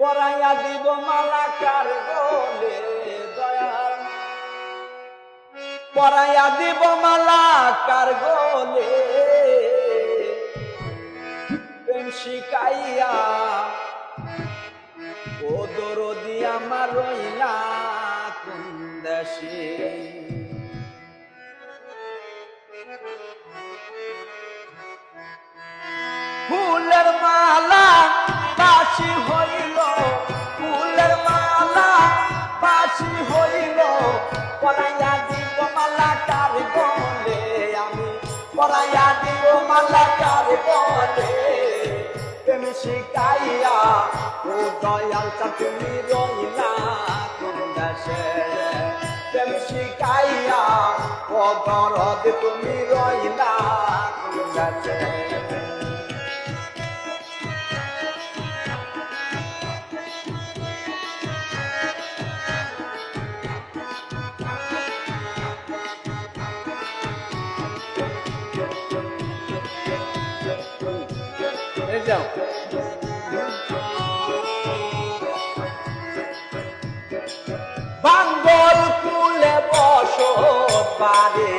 পরাইয়া দিব মালাকার গলে দয়া। পরাইয়া দিব মালাকার গলে প্রেম শিকাইয়া ও দরদি আমার রইলা কোন দেশে? ফুলের মালা বাসি হইল, ফুলের মালা বাসি হইল। পরাইয়া দিব মালা কার বলে আমি, পরাইয়া দিব মালা কার বলে। তুমি শিকাইয়া ও দয়াল তা তুমি রইলা কোন দেশে তুমি শিকাইয়া ও দরদ তুমি রইলা কোন দেশে এই যাও বাঙ্গল কুলে বস পারে।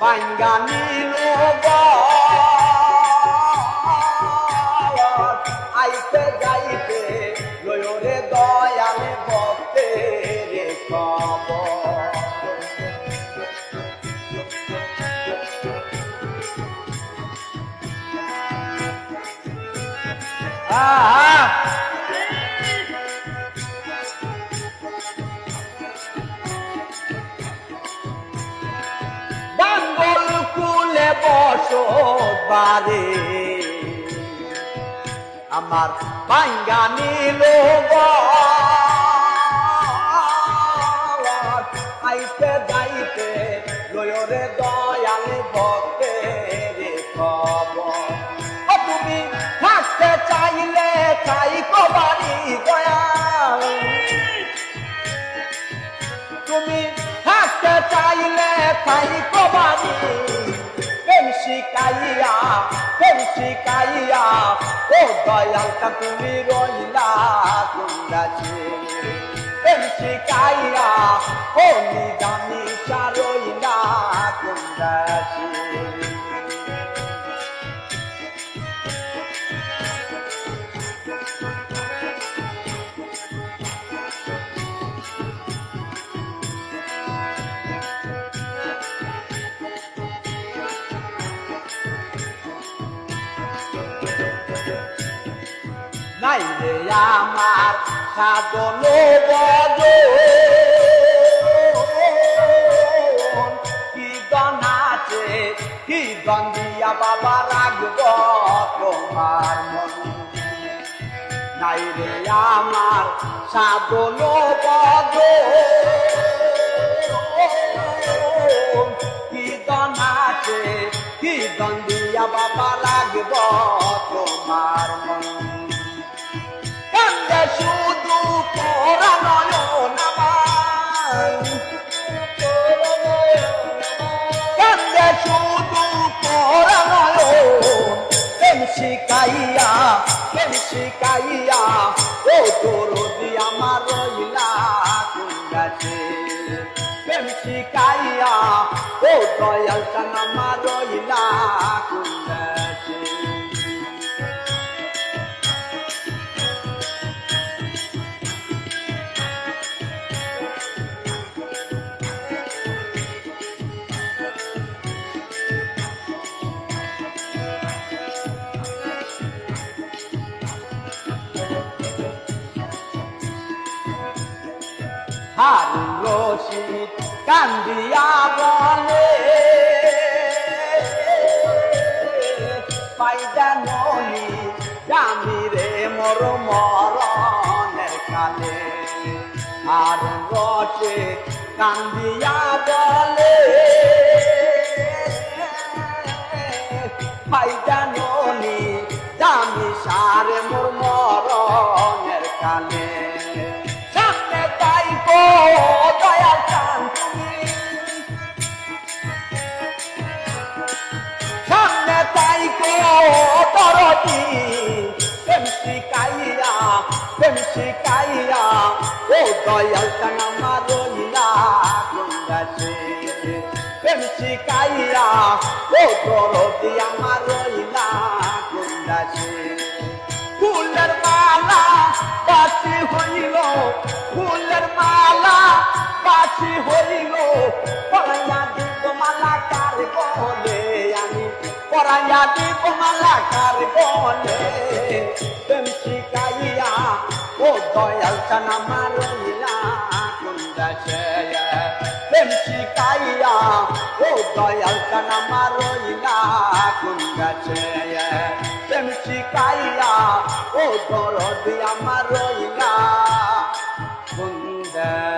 বাঙ্গানি আইতে যাইতে বারে। আমার বাঙ্গা নিল আইতে যাইতে লয়রে দয়ালে ভক্তে রে খবর তুমি চাই কবারি দয়াল। তুমি থাকতে চাইলে তাই কবানি প্রেম শিকাইয়া প্রেম শিকাইয়া ও দয়ালটা তুমি রইলা কুন্দাছে প্রেম ও নিদানি নাই রে আমার সাধন বজ। কি দন আছে, কি দন দিয়া বাবা রাখব তোমার নাই রে আমার সাধন বজ। কি দন আছে, কি দন দিয়া বাবা রাখব তোমার মন? শিকাইয়া প্রেম শিকাইয়া ও দরদি আমার রইলা কুন্দাছে প্রেম শিকাইয়া ও দয়াল আমার রইলা কুন্দাছে হারুন রশিদ কান্দিয়া বলে। পাইদা ননি জামি রে মর মরণের কালে। হারুন রশিদ কান্দিয়া বলে। পাইদা ননি জামি সারে মোর মরণের কালে। দরদি প্রেম শিকাইয়া প্রেম শিকাইয়া ও দয়াল কানা মারইলা গুন্দাসে প্রেম শিকাইয়া ও দরদি আমার রইলা গুন্দাসে ফুলের মালা পাচি হইল, ফুলের মালা পাচি হইল পরাইয়া দিব মালা কার গলে প্রেম শিকাইয়া ও দয়াল চানা মারইলা কুন্দাসে প্রেম শিকাইয়া ও দয়াল চানা মারইলা কুন্দাসে প্রেম শিকাইয়া ও দরদি আমার রইলা কুন্দাসে